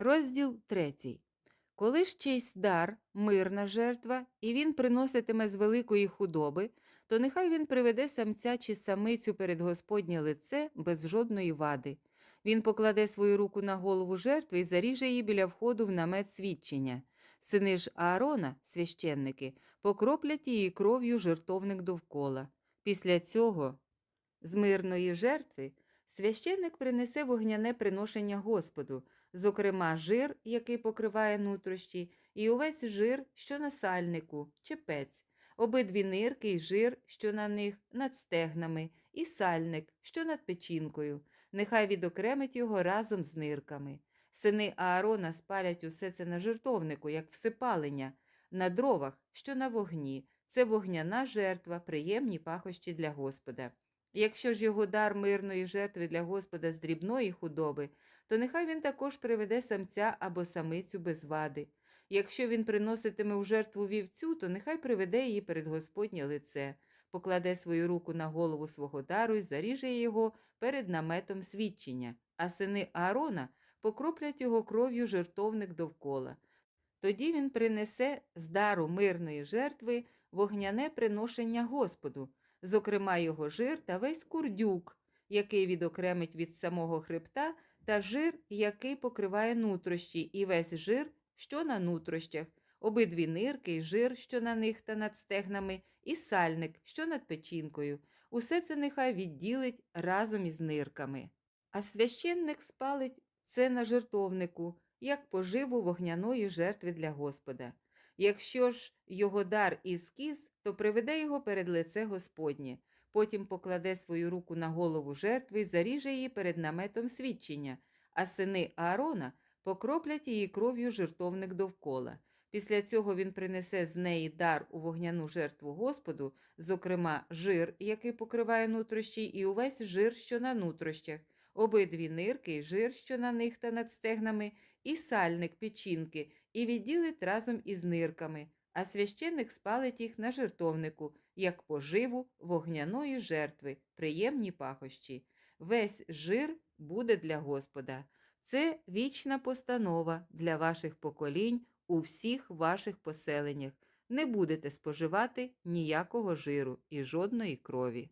Розділ третій. Коли ж чийсь дар, мирна жертва, і він приноситиме з великої худоби, то нехай він приведе самця чи самицю перед Господнє лице без жодної вади. Він покладе свою руку на голову жертви і заріже її біля входу в намет свідчення. Сини ж Аарона, священники, покроплять її кров'ю жертовник довкола. Після цього з мирної жертви священник принесе вогняне приношення Господу, зокрема жир, який покриває нутрощі, і увесь жир, що на сальнику, чепець, обидві нирки і жир, що на них над стегнами, і сальник, що над печінкою. Нехай відокремить його разом з нирками. Сини Аарона спалять усе це на жертовнику, як всипалення, на дровах, що на вогні. Це вогняна жертва, приємні пахощі для Господа. Якщо ж його дар мирної жертви для Господа з дрібної худоби, то нехай він також приведе самця або самицю без вади. Якщо він приноситиме в жертву вівцю, то нехай приведе її перед Господнє лице, покладе свою руку на голову свого дару і заріже його перед наметом свідчення, а сини Аарона покроплять його кров'ю жертовник довкола. Тоді він принесе з дару мирної жертви вогняне приношення Господу, зокрема його жир та весь курдюк, який відокремить від самого хребта, та жир, який покриває нутрощі, і весь жир, що на нутрощах, обидві нирки жир, що на них та над стегнами, і сальник, що над печінкою. Усе це нехай відділить разом із нирками. А священник спалить це на жертовнику, як поживу вогняної жертви для Господа. Якщо ж його дар і то приведе його перед лице Господнє, потім покладе свою руку на голову жертви і заріже її перед наметом свідчення, а сини Аарона покроплять її кров'ю жертовник довкола. Після цього він принесе з неї дар у вогняну жертву Господу, зокрема жир, який покриває нутрощі, і увесь жир, що на нутрощах, обидві нирки, жир, що на них та над стегнами, і сальник печінки, і відділить разом із нирками, а священник спалить їх на жертовнику, як поживу вогняної жертви, приємні пахощі. Весь жир буде для Господа. Це вічна постанова для ваших поколінь у всіх ваших поселеннях. Не будете споживати ніякого жиру і жодної крові.